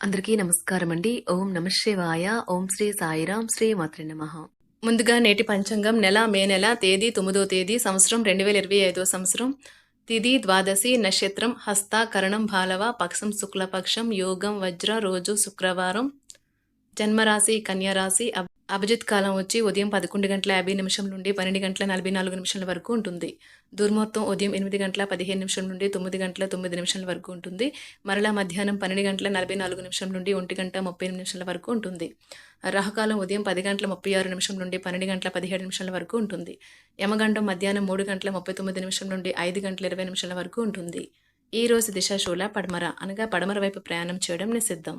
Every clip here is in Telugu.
అందరికీ నమస్కారం అండి ఓం నమ శివాయ. ఓం శ్రీ సాయిరాం. శ్రీ మాత్రి నమ. ముందుగా నేటి పంచాంగం నెల మే నెల తేదీ తొమ్మిదో తేదీ సంవత్సరం రెండు వేల ఇరవై ఐదో సంవత్సరం. తిది ద్వాదశి నక్షత్రం హస్త కరణం బాలవ పక్షం శుక్లపక్షం యోగం వజ్ర రోజు శుక్రవారం. జన్మరాశి కన్యరాశి అభిజిత్ కాలం వచ్చి ఉదయం పదకొండు గంటల యాభై నిమిషం నుండి పన్నెండు గంటల నలభై నాలుగు నిమిషాల వరకు ఉంటుంది. దుర్ముహూర్తం ఉదయం ఎనిమిది గంటల పదిహేను నిమిషం నుండి తొమ్మిది గంటల తొమ్మిది నిమిషాల వరకు ఉంటుంది. మరలా మధ్యాహ్నం పన్నెండు గంటల నలభై నాలుగు నిమిషం నుండి ఒంటి గంట ముప్పై ఎనిమిది నిమిషాల వరకు ఉంటుంది. రాహుకాలం ఉదయం పది గంటల ముప్పై ఆరు నిమిషం నుండి పన్నెండు గంటల పదిహేడు నిమిషాల వరకు ఉంటుంది. యమగండం మధ్యాహ్నం మూడు గంటల ముప్పై తొమ్మిది నిమిషం నుండి ఐదు గంటల ఇరవై నిమిషాల వరకు ఉంటుంది. ఈ రోజు దిశాశూల పడమర అనగా పడమర వైపు ప్రయాణం చేయడం నిషిద్ధం.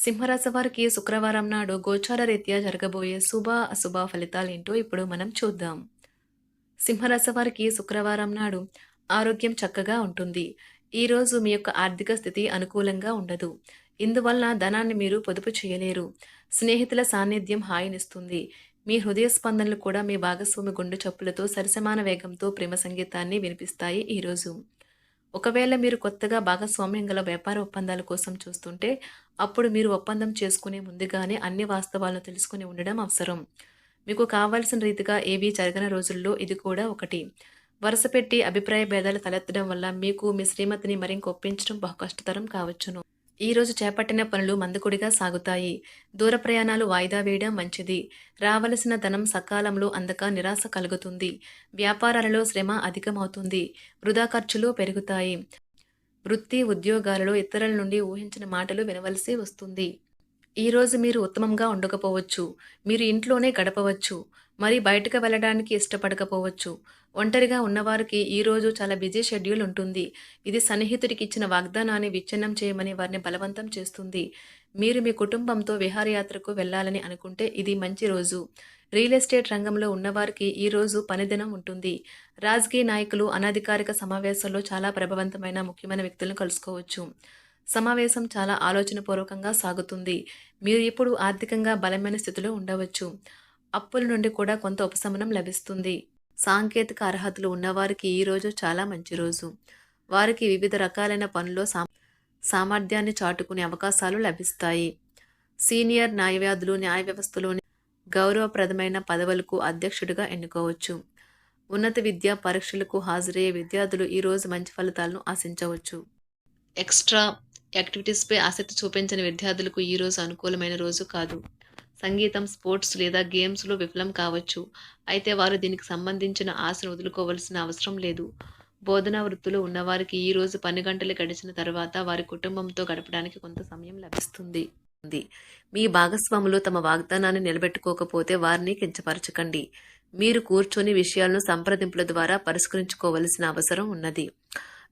సింహరాశి వారికి శుక్రవారం నాడు గోచార రీత్యా జరగబోయే శుభ అశుభ ఫలితాలు ఏంటో ఇప్పుడు మనం చూద్దాం. సింహరాశి వారికి శుక్రవారం నాడు ఆరోగ్యం చక్కగా ఉంటుంది. ఈ రోజు మీ యొక్క ఆర్థిక స్థితి అనుకూలంగా ఉండదు. ఇందువలన ధనాన్ని మీరు పొదుపు చేయలేరు. స్నేహితుల సాన్నిధ్యం హాయినిస్తుంది. మీ హృదయ స్పందనలు కూడా మీ భాగస్వామి గుండె చప్పులతో సరిసమాన వేగంతో ప్రేమ సంగీతాన్ని వినిపిస్తాయి ఈరోజు ఒకవేళ మీరు కొత్తగా భాగస్వామ్యం గల వ్యాపార ఒప్పందాల కోసం చూస్తుంటే అప్పుడు మీరు ఒప్పందం చేసుకునే ముందుగానే అన్ని వాస్తవాలను తెలుసుకుని ఉండడం అవసరం. మీకు కావాల్సిన రీతిగా ఏవీ జరగని రోజుల్లో ఇది కూడా ఒకటి. వరుస పెట్టి అభిప్రాయ భేదాలు తలెత్తడం వల్ల మీకు మీ శ్రీమతిని మరింక ఒప్పించడం బహు కష్టతరం కావచ్చును. ఈ రోజు చేపట్టిన పనులు మందకుడిగా సాగుతాయి. దూర ప్రయాణాలు వాయిదా వేయడం మంచిది. రావలసిన ధనం సకాలంలో అందక నిరాశ కలుగుతుంది. వ్యాపారాలలో శ్రమ అధికమవుతుంది. వృధా ఖర్చులు పెరుగుతాయి. వృత్తి ఉద్యోగాలలో ఇతరుల నుండి ఊహించిన మాటలు వినవలసి వస్తుంది. ఈరోజు మీరు ఉత్తమంగా ఉండకపోవచ్చు. మీరు ఇంట్లోనే గడపవచ్చు. మరి బయటకు వెళ్ళడానికి ఇష్టపడకపోవచ్చు. ఒంటరిగా ఉన్నవారికి ఈ రోజు చాలా బిజీ షెడ్యూల్ ఉంటుంది. ఇది సన్నిహితుడికి ఇచ్చిన వాగ్దానాన్ని విచ్ఛిన్నం చేయమని వారిని బలవంతం చేస్తుంది. మీరు మీ కుటుంబంతో విహారయాత్రకు వెళ్ళాలని అనుకుంటే ఇది మంచి రోజు. రియల్ ఎస్టేట్ రంగంలో ఉన్నవారికి ఈ రోజు పనిదినం ఉంటుంది. రాజకీయ నాయకులు అనధికారిక సమావేశాల్లో చాలా ప్రభావవంతమైన ముఖ్యమైన వ్యక్తులను కలుసుకోవచ్చు. సమావేశం చాలా ఆలోచనపూర్వకంగా సాగుతుంది. మీరు ఇప్పుడు ఆర్థికంగా బలమైన స్థితిలో ఉండవచ్చు. అప్పుల నుండి కూడా కొంత ఉపశమనం లభిస్తుంది. సాంకేతిక అర్హతలు ఉన్నవారికి ఈ రోజు చాలా మంచి రోజు. వారికి వివిధ రకాలైన పనుల్లో సా సామర్థ్యాన్ని చాటుకునే అవకాశాలు లభిస్తాయి. సీనియర్ న్యాయవాదులు న్యాయ వ్యవస్థలోని గౌరవప్రదమైన పదవులకు అధ్యక్షుడిగా ఎన్నుకోవచ్చు. ఉన్నత విద్యా పరీక్షలకు హాజరయ్యే విద్యార్థులు ఈ రోజు మంచి ఫలితాలను ఆశించవచ్చు. ఎక్స్ట్రా యాక్టివిటీస్పై ఆసక్తి చూపించని విద్యార్థులకు ఈ రోజు అనుకూలమైన రోజు కాదు. సంగీతం స్పోర్ట్స్ లేదా గేమ్స్లో విఫలం కావచ్చు. అయితే వారు దీనికి సంబంధించిన ఆశను వదులుకోవలసిన అవసరం లేదు. బోధనా వృత్తిలో ఉన్నవారికి ఈరోజు పని గంటలు గడిచిన తర్వాత వారి కుటుంబంతో గడపడానికి కొంత సమయం లభిస్తుంది. ఉంది. మీ భాగస్వాములు తమ వాగ్దానాన్ని నిలబెట్టుకోకపోతే వారిని కించపరచకండి. మీరు కూర్చొని విషయాలను సంప్రదింపుల ద్వారా పరిష్కరించుకోవలసిన అవసరం ఉన్నది.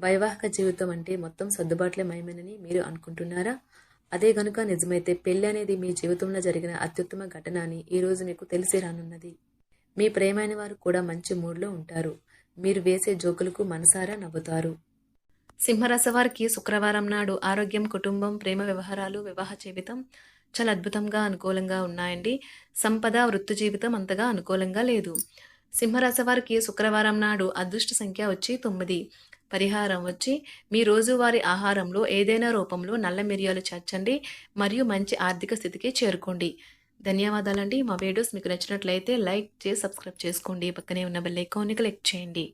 వైవాహిక జీవితం అంటే మొత్తం సర్దుబాట్లే మయమేనని మీరు అనుకుంటున్నారా? అదే గనుక నిజమైతే పెళ్ళి అనేది మీ జీవితంలో జరిగిన అత్యుత్తమ ఘటన అని ఈరోజు మీకు తెలిసి రానున్నది. మీ ప్రేమైన వారు కూడా మంచి మూడ్లో ఉంటారు. మీరు వేసే జోకులకు మనసారా నవ్వుతారు. సింహరాశి వారికి శుక్రవారం నాడు ఆరోగ్యం కుటుంబం ప్రేమ వ్యవహారాలు వివాహ జీవితం చాలా అద్భుతంగా అనుకూలంగా ఉన్నాయండి. సంపద వృత్తి జీవితం అంతగా అనుకూలంగా లేదు. సింహరాశి వారికి శుక్రవారం నాడు అదృష్ట సంఖ్య వచ్చి తొమ్మిది. పరిహారం వచ్చి మీ రోజువారీ ఆహారంలో ఏదైనా రూపంలో నల్ల మిరియాలు చేర్చండి మరియు మంచి ఆర్థిక స్థితికి చేరుకోండి. ధన్యవాదాలండి. మా వీడియోస్ మీకు నచ్చినట్లయితే లైక్ చేసి సబ్స్క్రైబ్ చేసుకోండి. పక్కనే ఉన్న బెల్ ఐకాన్ని క్లిక్ చేయండి.